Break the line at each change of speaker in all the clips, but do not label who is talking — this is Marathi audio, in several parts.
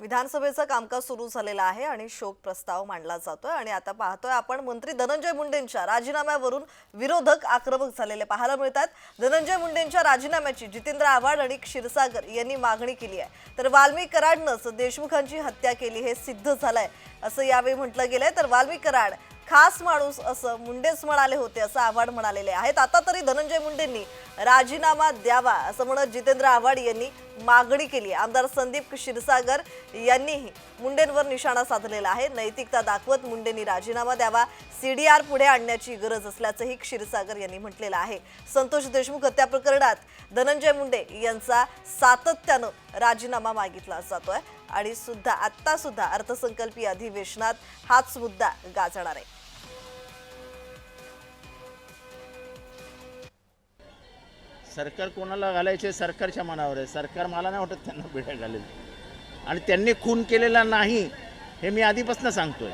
विधानसभेचं कामकाज सुरू झालेलं आहे आणि शोक प्रस्ताव मांडला जातोय. आणि आता पाहतोय आपण मंत्री धनंजय मुंडेंच्या राजीनाम्यावरून विरोधक आक्रमक झालेले पाहायला मिळतात. धनंजय मुंडेंच्या राजीनाम्याची जितेंद्र आव्हाड आणि क्षीरसागर यांनी मागणी केली आहे. तर वाल्मिक कराडनंच देशमुखांची हत्या केली हे सिद्ध झालंय असं यावेळी म्हटलं गेलंय. तर वाल्मिक कराड खास माणूस असं मुंडेच म्हणाले होते असं आव्हाड म्हणालेले आहेत. आता तरी धनंजय मुंडेंनी राजीनामा द्यावा असं म्हणत जितेंद्र आव्हाड यांनी मागणी केली. आमदार संदीप क्षीरसागर यांनीही मुंडेंवर निशाणा साधलेला आहे. नैतिकता दाखवत मुंडेंनी राजीनामा द्यावा सीडीआर पुढे आणण्याची गरज असल्याचंही क्षीरसागर यांनी म्हटलेलं आहे. संतोष देशमुख हत्या प्रकरणात धनंजय मुंडे यांचा सातत्यानं राजीनामा मागितला जातोय. आणि सुद्धा आत्ता सुद्धा अर्थसंकल्पीय अधिवेशनात हाच मुद्दा गाजणार आहे.
सरकार कोणाला घालायचे? सरकारच्या मनावर आहे. सरकार मला नाही वाटत त्यांना बिड्या घालेल. आणि त्यांनी खून केलेला नाही हे मी आधीपासून सांगतोय.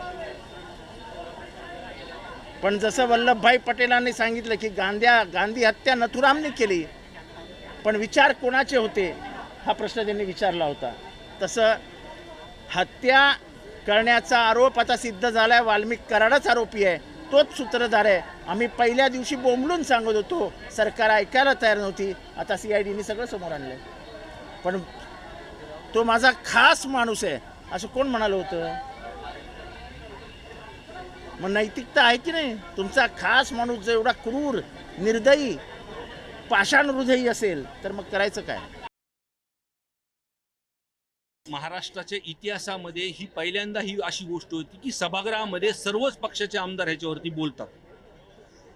पण जसं वल्लभभाई पटेलांनी सांगितलं की गांध्या गांधी हत्या नथुरामने केली पण विचार कोणाचे होते हा प्रश्न त्यांनी विचारला होता. तसं हत्या करण्याचा आरोप आता सिद्ध झाला आहे वाल्मिक कराडच आरोपी आहे तोच सूत्रधार आहे. आम्ही पहिल्या दिवशी बोंबलून सांगत होतो सरकार ऐकायला तयार नव्हती. आता सी आय डीने सगळं समोर आणलं पण तो माझा खास माणूस आहे असं कोण म्हणालं होतं? मग नैतिकता आहे की नाही? तुमचा खास माणूस जर एवढा क्रूर निर्दयी पाषाण हृदयी असेल तर मग करायचं काय?
महाराष्ट्राच्या इतिहासामध्ये ही पहिल्यांदा ही अशी गोष्ट होती की सभागृहामध्ये सर्वच पक्षाचे आमदार ह्याच्यावरती बोलतात.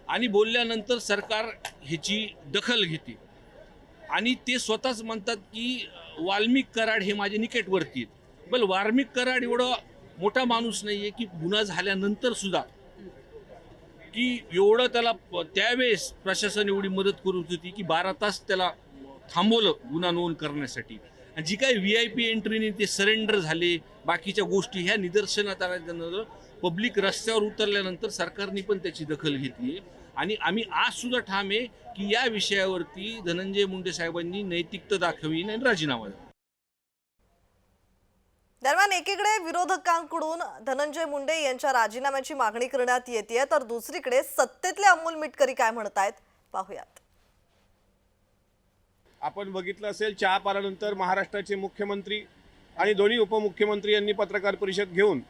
आणि बोलल्यानंतर सरकार ह्याची दखल घेते. आणि ते स्वतःच म्हणतात की वाल्मिक कराड हे माझे निकटवर्ती आहेत. बल वाल्मिक कराड एवढं मोठा माणूस नाही आहे की गुन्हा झाल्यानंतर सुद्धा. की एवढं त्याला प- त्यावेळेस प्रशासन एवढी मदत करत होती की बारा तास त्याला थांबवलं गुन्हा नोंद करण्यासाठी. आणि जी काही व्ही आय पी एंट्रीने ते सरेंडर झाले बाकीच्या गोष्टी ह्या निदर्शनात आल्यानंतर पब्लिक रस्त्यावर उतरल्यानंतर सरकारने पण त्याची दखल घेतली आणि आम्ही आज सुद्धा ठाम आहे की या विषयावरती धनंजय मुंडे साहेबांनी नैतिकता दाखवी आणि राजीनामा द्यावा
दरम्यान एकीकडे विरोधकांकडून धनंजय मुंडे यांच्या राजीनाम्याची मागणी करण्यात येते तर दुसरीकडे सत्तेतले अमोल मिटकरी काय म्हणतायत? पाहूयात.
आपण बघितलं असेल चहा पारानंतर महाराष्ट्राचे मुख्यमंत्री आणि दोन्ही उपमुख्यमंत्री यांनी पत्रकार परिषद घेऊन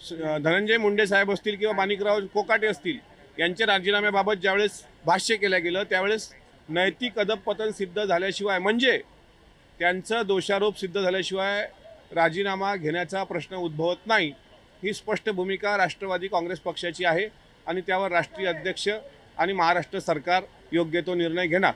धनंजय मुंडे साहेब असतील किंवा माणिकराव कोकाटे असतील यांच्या राजीनाम्याबाबत ज्यावेळेस भाष्य केलं गेलं त्यावेळेस नैतिक अधपतन सिद्ध झाल्याशिवाय म्हणजे त्यांचं दोषारोप सिद्ध झाल्याशिवाय राजीनामा घेण्याचा प्रश्न उद्भवत नाही ही स्पष्ट भूमिका राष्ट्रवादी काँग्रेस पक्षाची आहे आणि त्यावर राष्ट्रीय अध्यक्ष आणि महाराष्ट्र सरकार योग्य तो निर्णय घेणार.